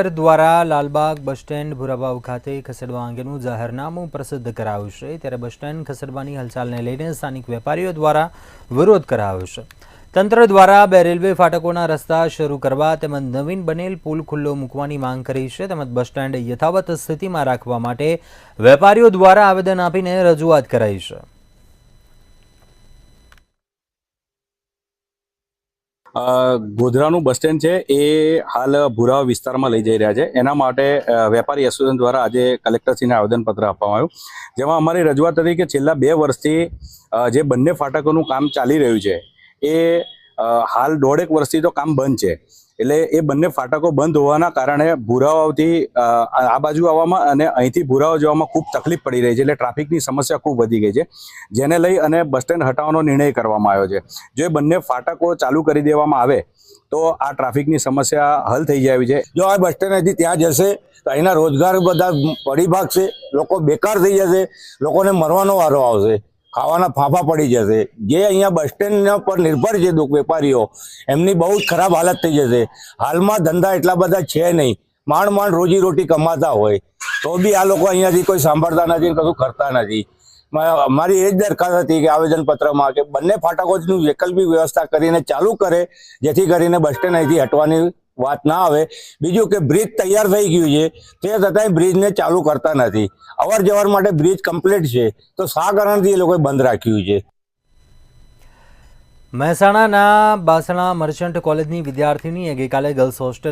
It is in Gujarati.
દ્વારા લાલબાગ બસ સ્ટેન્ડ ભુરાભાવ ખાતે ખસેડવા અંગેનું જાહેરનામું પ્રસિદ્ધ કરાયું છે. ત્યારે બસ સ્ટેન્ડ ખસેડવાની હલચાલને લઈને સ્થાનિક વેપારીઓ દ્વારા વિરોધ કરાયો છે. તંત્ર દ્વારા બે રેલવે ફાટકોના રસ્તા શરૂ કરવા તેમજ નવીન બનેલ પુલ ખુલ્લો મૂકવાની માંગ કરી છે. તેમજ બસ સ્ટેન્ડ યથાવત સ્થિતિમાં રાખવા માટે વેપારીઓ દ્વારા આવેદન આપીને રજૂઆત કરાઈ છે. ગોધરાનું બસ સ્ટેન્ડ છે એ હાલ ભુરાવા વિસ્તારમાં લઈ જઈ રહ્યા છે. એના માટે વેપારી એસોસિએશન દ્વારા આજે કલેક્ટરશ્રીને આવેદનપત્ર આપવામાં આવ્યું. જેમાં અમારી રજૂઆત હતી કે છેલ્લા બે વર્ષથી જે બંને ફાટકોનું કામ ચાલી રહ્યું છે, એ હાલ દોઢેક વર્ષથી તો કામ બંધ છે. એટલે એ બંને ફાટકો બંધ હોવાના કારણે ભુરાવાથી આ બાજુ આવવામાં અને અહીંથી ભૂરાવા જવામાં ખૂબ તકલીફ પડી રહી છે. એટલે ટ્રાફિકની સમસ્યા ખૂબ વધી ગઈ છે. જેને લઈ અને બસ સ્ટેન્ડ હટાવવાનો નિર્ણય કરવામાં આવ્યો છે. જો એ બંને ફાટકો ચાલુ કરી દેવામાં આવે, તો આ ટ્રાફિકની સમસ્યા હલ થઈ જાય છે. જો આ બસ સ્ટેન્ડ હજી ત્યાં જશે, તો અહીંના રોજગાર બધા પડી ભાગશે લોકો બેકાર થઈ જશે. લોકોને મરવાનો વારો આવશે. ખાવાના ફાંફા પડી જશે. જે અહીંયા બસ સ્ટેન્ડ પર નિર્ભર છે દુઃખ વેપારીઓ, એમની બહુ જ ખરાબ હાલત થઈ જશે. હાલમાં ધંધા એટલા બધા છે નહીં. માંડ માંડ રોજી રોટી કમાતા હોય. તો બી આ લોકો અહીંયાથી કોઈ સાંભળતા નથી કશું કરતા નથી. મારી એ જ દરખાસ્ત હતી કે આવેદનપત્રમાં કે બંને ફાટકોની વૈકલ્પિક વ્યવસ્થા કરીને ચાલુ કરે, જેથી કરીને બસ સ્ટેન્ડ અહીંથી હટવાની વાત ના આવે. બીજું કે બ્રિજ તૈયાર થઈ ગયું છે. તે છતાંય બ્રિજને ચાલુ કરતા નથી. અવર જવર માટે બ્રિજ કમ્પ્લીટ છે. તો શા કારણથી એ લોકોએ બંધ રાખ્યું છે. મહેસાણાના બાસણા મર્ચન્ટ કોલેજની વિદ્યાર્થીનીએ ગઈકાલે ગર્લ્સ હોસ્ટેલ